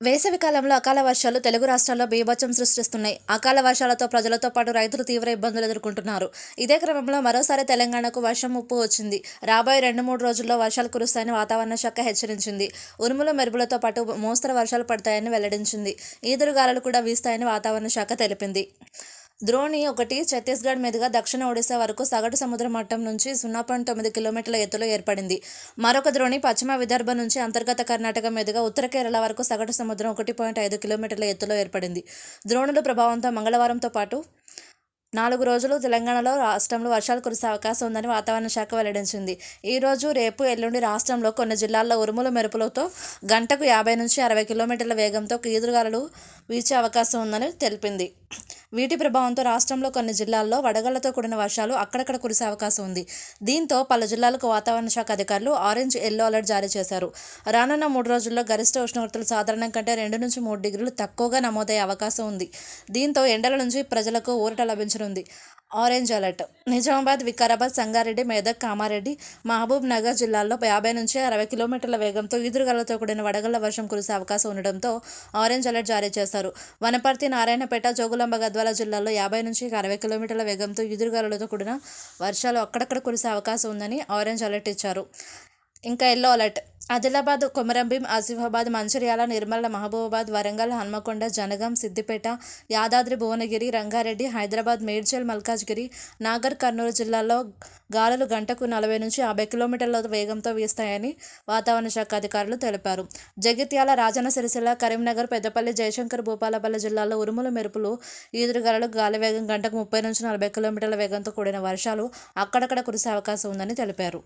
వేసవి కాలంలో అకాల వర్షాలు తెలుగు రాష్ట్రాల్లో బీభత్సం సృష్టిస్తున్నాయి. అకాల వర్షాలతో ప్రజలతో పాటు రైతులు తీవ్ర ఇబ్బందులు ఎదుర్కొంటున్నారు. ఇదే క్రమంలో మరోసారి తెలంగాణకు వర్షం ముప్పు వచ్చింది. రాబోయే రెండు మూడు రోజుల్లో వర్షాలు కురుస్తాయని వాతావరణ శాఖ హెచ్చరించింది. ఉరుములు మెరుపులతో పాటు మోస్తరు వర్షాలు పడతాయని వెల్లడించింది. ఈదురుగాలులు కూడా వీస్తాయని వాతావరణ శాఖ తెలిపింది. ద్రోణి ఒకటి ఛత్తీస్గఢ్ మీదుగా దక్షిణ ఒడిశా వరకు సగటు సముద్ర మట్టం నుంచి సున్నా పాయింట్ తొమ్మిది కిలోమీటర్ల ఎత్తులో ఏర్పడింది. మరొక ద్రోణి పశ్చిమ విదర్భ నుంచి అంతర్గత కర్ణాటక మీదుగా ఉత్తర కేరళ వరకు సగటు సముద్రం ఒకటి పాయింట్ ఐదు కిలోమీటర్ల ఎత్తులో ఏర్పడింది. ద్రోణుల ప్రభావంతో మంగళవారంతో పాటు నాలుగు రోజులు తెలంగాణలో రాష్ట్రంలో వర్షాలు కురిసే అవకాశం ఉందని వాతావరణ శాఖ వెల్లడించింది. ఈ రోజు రేపు ఎల్లుండి రాష్ట్రంలో కొన్ని జిల్లాల్లో ఉరుముల మెరుపులతో గంటకు యాభై నుంచి అరవై కిలోమీటర్ల వేగంతో ఈదురుగాలులు వీచే అవకాశం ఉందని తెలిపింది. వీటి ప్రభావంతో రాష్ట్రంలో కొన్ని జిల్లాల్లో వడగళ్ళతో కూడిన వర్షాలు అక్కడక్కడ కురిసే అవకాశం ఉంది. దీంతో పలు జిల్లాలకు వాతావరణ శాఖ అధికారులు ఆరెంజ్ ఎల్లో అలర్ట్ జారీ చేశారు. రానున్న మూడు రోజుల్లో గరిష్ట ఉష్ణోగ్రతలు సాధారణం కంటే రెండు నుంచి మూడు డిగ్రీలు తక్కువగా నమోదయ్యే అవకాశం ఉంది. దీంతో ఎండల నుంచి ప్రజలకు ఊరట లభించనుంది. Orange alert. Nizamabad Vikarabad Sangareddy Medak Kamareddy Mahabubnagar జిల్లాల్లో యాభై నుంచి అరవై కిలోమీటర్ల వేగంతో ఈదురుగాలతో కూడిన వడగళ్ళ వర్షం కురిసే అవకాశం ఉండడంతో ఆరెంజ్ అలర్ట్ జారీ చేశారు. వనపర్తి నారాయణపేట జోగులాంబ గద్వాల జిల్లాల్లో యాభై నుంచి అరవై కిలోమీటర్ల వేగంతో ఈదురుగాలతో కూడిన వర్షాలు అక్కడక్కడ కురిసే అవకాశం ఉందని ఆరెంజ్ అలర్ట్ ఇచ్చారు. ఇంకా yellow alert. Adilabad Komaram Bheem Asifabad Mancherial Nirmal Mahabubabad Warangal Hanamkonda Jangaon Siddipet Yadadri Bhuvanagiri Rangareddy Hyderabad Medchal Malkajgiri Nagarkurnool జిల్లాల్లో గాలులు గంటకు నలభై నుంచి యాభై కిలోమీటర్ల వేగంతో వీస్తాయని వాతావరణ శాఖ అధికారులు తెలిపారు. జగిత్యాల రాజన్న సిరిసిల్ల కరీంనగర్ పెద్దపల్లి జయశంకర్ భూపాలపల్లి జిల్లాల్లో ఉరుములు మెరుపులు ఈదురుగాలు గాలి వేగం గంటకు ముప్పై నుంచి నలభై కిలోమీటర్ల వేగంతో కూడిన వర్షాలు అక్కడక్కడ కురిసే అవకాశం ఉందని తెలిపారు.